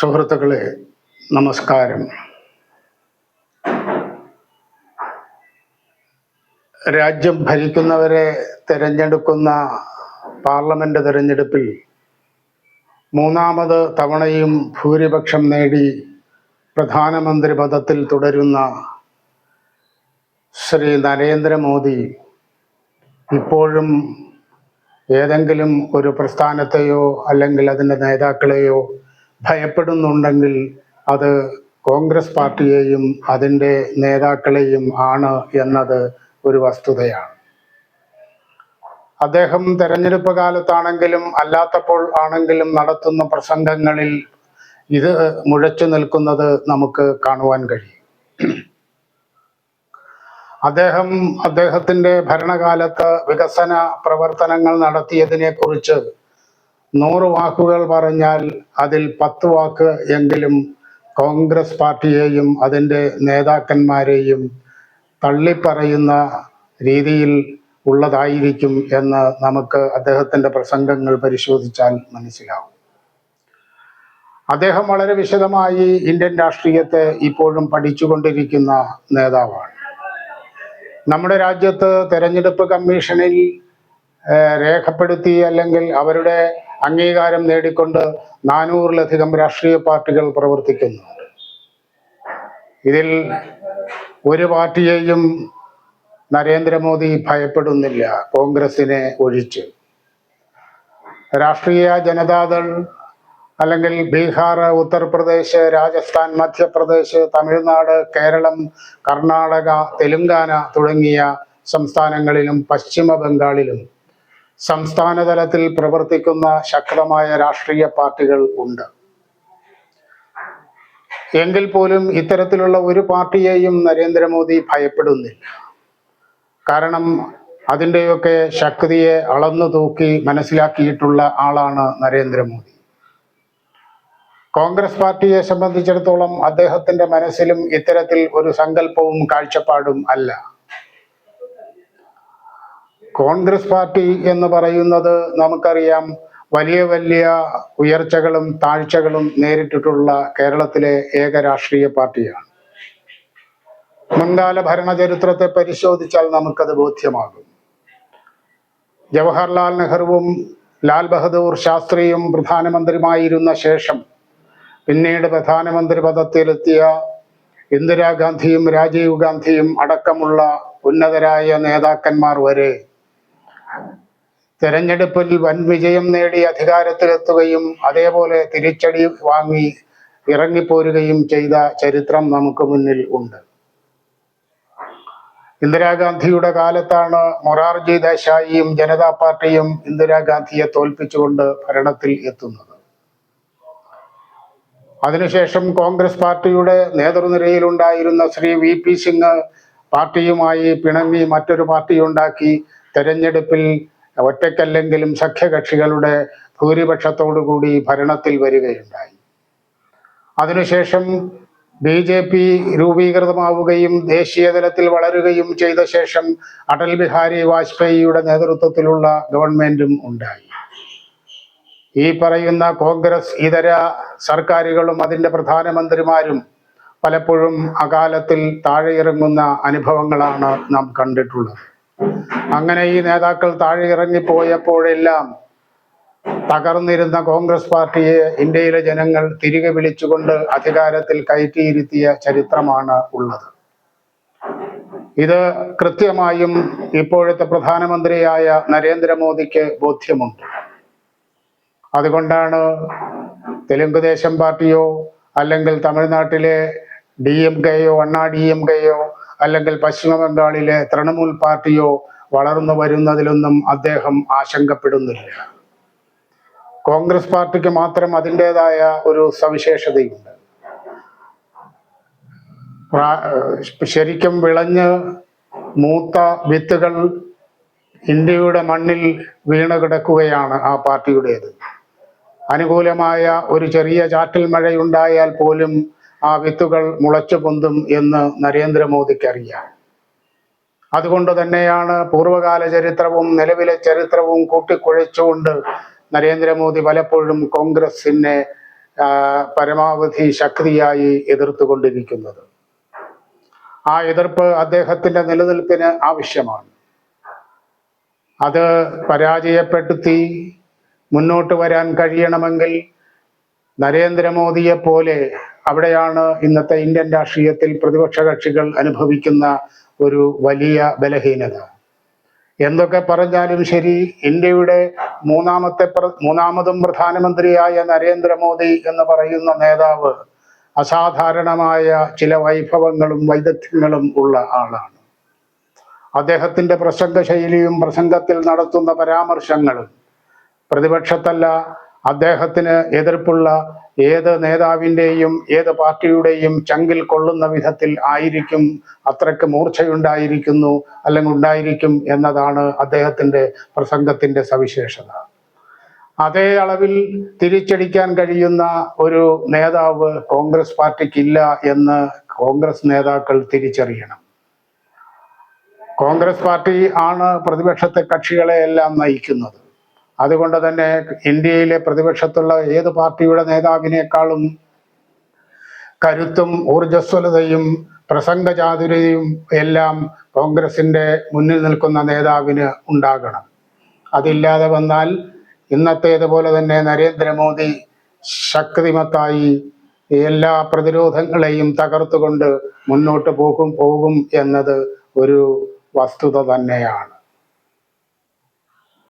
സുഹൃത്തുക്കളെ നമസ്കാരം. രാജ്യം ഭരിക്കുന്നവരെ തിരഞ്ഞെടുക്കുന്ന പാർലമെന്റ് തിരഞ്ഞെടുപ്പിൽ മൂന്നാമത് തവണയും ഭൂരിപക്ഷം നേടി പ്രധാനമന്ത്രി പദത്തിൽ തുടരുന്ന ശ്രീ നരേന്ദ്രമോദി ഇപ്പോഴും ഏതെങ്കിലും ഒരു പ്രസ്ഥാനത്തെയോ അല്ലെങ്കിൽ അതിന്റെ നേതാക്കളെയോ ഭയപ്പെടുന്നുണ്ടെങ്കിൽ അത് കോൺഗ്രസ് പാർട്ടിയെയും അതിന്റെ നേതാക്കളെയും ആണ് എന്നത് ഒരു വസ്തുതയാണ്. അദ്ദേഹം തെരഞ്ഞെടുപ്പ് കാലത്താണെങ്കിലും അല്ലാത്തപ്പോൾ ആണെങ്കിലും നടത്തുന്ന പ്രസംഗങ്ങളിൽ ഇത് മുഴച്ചു നിൽക്കുന്നത് നമുക്ക് കാണുവാൻ കഴിയും. അദ്ദേഹം അദ്ദേഹത്തിന്റെ ഭരണകാലത്ത് വികസന പ്രവർത്തനങ്ങൾ നടത്തിയതിനെ കുറിച്ച് നൂറ് വാക്കുകൾ പറഞ്ഞാൽ അതിൽ പത്ത് വാക്ക് എങ്കിലും കോൺഗ്രസ് പാർട്ടിയെയും അതിന്റെ നേതാക്കന്മാരെയും തള്ളിപ്പറയുന്ന രീതിയിൽ ഉള്ളതായിരിക്കും എന്ന് നമുക്ക് അദ്ദേഹത്തിന്റെ പ്രസംഗങ്ങൾ പരിശോധിച്ചാൽ മനസ്സിലാവും. അദ്ദേഹം വളരെ വിശദമായി ഇന്ത്യൻ രാഷ്ട്രീയത്തെ ഇപ്പോഴും പഠിച്ചുകൊണ്ടിരിക്കുന്ന നേതാവാണ്. നമ്മുടെ രാജ്യത്ത് തെരഞ്ഞെടുപ്പ് കമ്മീഷനിൽ രേഖപ്പെടുത്തി അല്ലെങ്കിൽ അവരുടെ അംഗീകാരം നേടിക്കൊണ്ട് നാനൂറിലധികം രാഷ്ട്രീയ പാർട്ടികൾ പ്രവർത്തിക്കുന്നു. ഇതിൽ ഒരു പാർട്ടിയെയും നരേന്ദ്രമോദി ഭയപ്പെടുന്നില്ല കോൺഗ്രസിനെ ഒഴിച്ച്. രാഷ്ട്രീയ ജനതാദൾ അല്ലെങ്കിൽ ബീഹാർ ഉത്തർപ്രദേശ് രാജസ്ഥാൻ മധ്യപ്രദേശ് തമിഴ്നാട് കേരളം കർണാടക തെലുങ്കാന തുടങ്ങിയ സംസ്ഥാനങ്ങളിലും പശ്ചിമ ബംഗാളിലും സംസ്ഥാന തലത്തിൽ പ്രവർത്തിക്കുന്ന ശക്തമായ രാഷ്ട്രീയ പാർട്ടികൾ ഉണ്ട്. എങ്കിൽ പോലും ഇത്തരത്തിലുള്ള ഒരു പാർട്ടിയെയും നരേന്ദ്രമോദി ഭയപ്പെടുന്നില്ല. കാരണം അതിന്റെയൊക്കെ ശക്തിയെ അളന്നു തൂക്കി മനസ്സിലാക്കിയിട്ടുള്ള ആളാണ് നരേന്ദ്രമോദി. കോൺഗ്രസ് പാർട്ടിയെ സംബന്ധിച്ചിടത്തോളം അദ്ദേഹത്തിന്റെ മനസ്സിലും ഇത്തരത്തിൽ ഒരു സങ്കല്പവും കാഴ്ചപ്പാടും അല്ല. കോൺഗ്രസ് പാർട്ടി എന്ന് പറയുന്നത് നമുക്കറിയാം വലിയ വലിയ ഉയർച്ചകളും താഴ്ചകളും നേരിട്ടിട്ടുള്ള കേരളത്തിലെ ഏക രാഷ്ട്രീയ പാർട്ടിയാണ്. മുൻകാല ഭരണചരിത്രത്തെ പരിശോധിച്ചാൽ നമുക്കത് ബോധ്യമാകും. ജവഹർലാൽ നെഹ്റുവും ലാൽ ബഹദൂർ ശാസ്ത്രിയും പ്രധാനമന്ത്രിമായിരുന്ന ശേഷം പിന്നീട് പ്രധാനമന്ത്രി പദത്തിലെത്തിയ ഇന്ദിരാഗാന്ധിയും രാജീവ് ഗാന്ധിയും അടക്കമുള്ള ഉന്നതരായ നേതാക്കന്മാർ വരെ തെരഞ്ഞെടുപ്പിൽ വൻ വിജയം നേടി അധികാരത്തിലെത്തുകയും അതേപോലെ തിരിച്ചടി വാങ്ങി ഇറങ്ങിപ്പോരുകയും ചെയ്ത ചരിത്രം നമുക്ക് മുന്നിൽ ഉണ്ട്. ഇന്ദിരാഗാന്ധിയുടെ കാലത്താണ് മൊറാർജി ദേശായിയും ജനതാ പാർട്ടിയും ഇന്ദിരാഗാന്ധിയെ തോൽപ്പിച്ചുകൊണ്ട് ഭരണത്തിൽ എത്തുന്നത്. അതിനുശേഷം കോൺഗ്രസ് പാർട്ടിയുടെ നേതൃനിരയിലുണ്ടായിരുന്ന ശ്രീ വി പി സിംഗ് പാർട്ടിയുമായി പിണങ്ങി മറ്റൊരു പാർട്ടി ഉണ്ടാക്കി തെരഞ്ഞെടുപ്പിൽ ഒറ്റക്കല്ലെങ്കിലും സഖ്യകക്ഷികളുടെ ഭൂരിപക്ഷത്തോടുകൂടി ഭരണത്തിൽ വരികയുണ്ടായി. അതിനുശേഷം ബി ജെ പി രൂപീകൃതമാവുകയും ദേശീയ തലത്തിൽ വളരുകയും ചെയ്ത ശേഷം അടൽ ബിഹാരി വാജ്പേയിയുടെ നേതൃത്വത്തിലുള്ള ഗവൺമെന്റും ഉണ്ടായി. ഈ പറയുന്ന കോൺഗ്രസ് ഇതര സർക്കാരുകളും അതിന്റെ പ്രധാനമന്ത്രിമാരും പലപ്പോഴും അകാലത്തിൽ താഴെയിറങ്ങുന്ന അനുഭവങ്ങളാണ് നാം കണ്ടിട്ടുള്ളത്. അങ്ങനെ ഈ നേതാക്കൾ താഴെ ഇറങ്ങിപ്പോയപ്പോഴെല്ലാം തകർന്നിരുന്ന കോൺഗ്രസ് പാർട്ടിയെ ഇന്ത്യയിലെ ജനങ്ങൾ തിരികെ വിളിച്ചുകൊണ്ട് അധികാരത്തിൽ കയറ്റിയിരുത്തിയ ചരിത്രമാണ് ഉള്ളത്. ഇത് കൃത്യമായും ഇപ്പോഴത്തെ പ്രധാനമന്ത്രിയായ നരേന്ദ്രമോദിക്ക് ബോധ്യമുണ്ട്. അതുകൊണ്ടാണ് തെലുങ്ക് ദേശം പാർട്ടിയോ അല്ലെങ്കിൽ തമിഴ്നാട്ടിലെ ഡി എം കെയോ അണ്ണാ ഡി എം കെയോ അല്ലെങ്കിൽ പശ്ചിമ ബംഗാളിലെ തൃണമൂൽ പാർട്ടിയോ വളർന്നു വരുന്നതിലൊന്നും അദ്ദേഹം ആശങ്കപ്പെടുന്നില്ല. കോൺഗ്രസ് പാർട്ടിക്ക് മാത്രം അതിന്റെതായ ഒരു സവിശേഷതയുണ്ട്. ശരിക്കും വിളഞ്ഞ് മൂത്ത വിത്തുകൾ ഇന്ത്യയുടെ മണ്ണിൽ വീണ് കിടക്കുകയാണ് ആ പാർട്ടിയുടേത്. അനുകൂലമായ ഒരു ചെറിയ ചാറ്റൽ മഴയുണ്ടായാൽ പോലും ആ വിത്തുകൾ മുളച്ചു പൊന്തും എന്ന് നരേന്ദ്രമോദിക്ക് അറിയാം. അതുകൊണ്ട് തന്നെയാണ് പൂർവകാല ചരിത്രവും നിലവിലെ ചരിത്രവും കൂട്ടിക്കുഴച്ചുകൊണ്ട് നരേന്ദ്രമോദി പലപ്പോഴും കോൺഗ്രസിനെ പരമാവധി ശക്തിയായി എതിർത്തുകൊണ്ടിരിക്കുന്നത്. ആ എതിർപ്പ് അദ്ദേഹത്തിന്റെ നിലനിൽപ്പിന് ആവശ്യമാണ്. അത് പരാജയപ്പെടുത്തി മുന്നോട്ട് വരാൻ കഴിയണമെങ്കിൽ നരേന്ദ്രമോദിയെ പോലെ അവിടെയാണ് ഇന്നത്തെ ഇന്ത്യൻ രാഷ്ട്രീയത്തിൽ പ്രതിപക്ഷ കക്ഷികൾ അനുഭവിക്കുന്ന ഒരു വലിയ ബലഹീനത. എന്തൊക്കെ പറഞ്ഞാലും ശരി ഇന്ത്യയുടെ മൂന്നാമത്തെ മൂന്നാമതും പ്രധാനമന്ത്രിയായ നരേന്ദ്രമോദി എന്ന് പറയുന്ന നേതാവ് അസാധാരണമായ ചില വൈഭവങ്ങളും വൈദഗ്ധ്യങ്ങളും ഉള്ള ആളാണ്. അദ്ദേഹത്തിന്റെ പ്രസംഗ ശൈലിയും പ്രസംഗത്തിൽ നടത്തുന്ന പരാമർശങ്ങളും പ്രതിപക്ഷത്തല്ല അദ്ദേഹത്തിന് എതിർപ്പുള്ള ഏത് നേതാവിന്റെയും ഏത് പാർട്ടിയുടെയും ചങ്കിൽ കൊള്ളുന്ന വിധത്തിൽ ആയിരിക്കും അത്രയ്ക്ക് മൂർച്ചയുണ്ടായിരിക്കുന്നു അല്ലെങ്കിൽ ഉണ്ടായിരിക്കും എന്നതാണ് അദ്ദേഹത്തിന്റെ പ്രസംഗത്തിന്റെ സവിശേഷത. അതേ അളവിൽ തിരിച്ചടിക്കാൻ കഴിയുന്ന ഒരു നേതാവ് കോൺഗ്രസ് പാർട്ടിക്കില്ല എന്ന് കോൺഗ്രസ് നേതാക്കൾ തിരിച്ചറിയണം. കോൺഗ്രസ് പാർട്ടി ആണ് പ്രതിപക്ഷത്തെ കക്ഷികളെ എല്ലാം നയിക്കുന്നത്. അതുകൊണ്ട് തന്നെ ഇന്ത്യയിലെ പ്രതിപക്ഷത്തുള്ള ഏത് പാർട്ടിയുടെ നേതാവിനേക്കാളും കരുത്തും ഊർജസ്വലതയും പ്രസംഗചാതുരയും എല്ലാം കോൺഗ്രസിന്റെ മുന്നിൽ നിൽക്കുന്ന നേതാവിന് ഉണ്ടാകണം. അതില്ലാതെ വന്നാൽ ഇന്നത്തേതുപോലെ തന്നെ നരേന്ദ്രമോദി ശക്തിമത്തായി എല്ലാ പ്രതിരോധങ്ങളെയും തകർത്തുകൊണ്ട് മുന്നോട്ട് പോകും പോകും എന്നത് ഒരു വസ്തുത തന്നെയാണ്.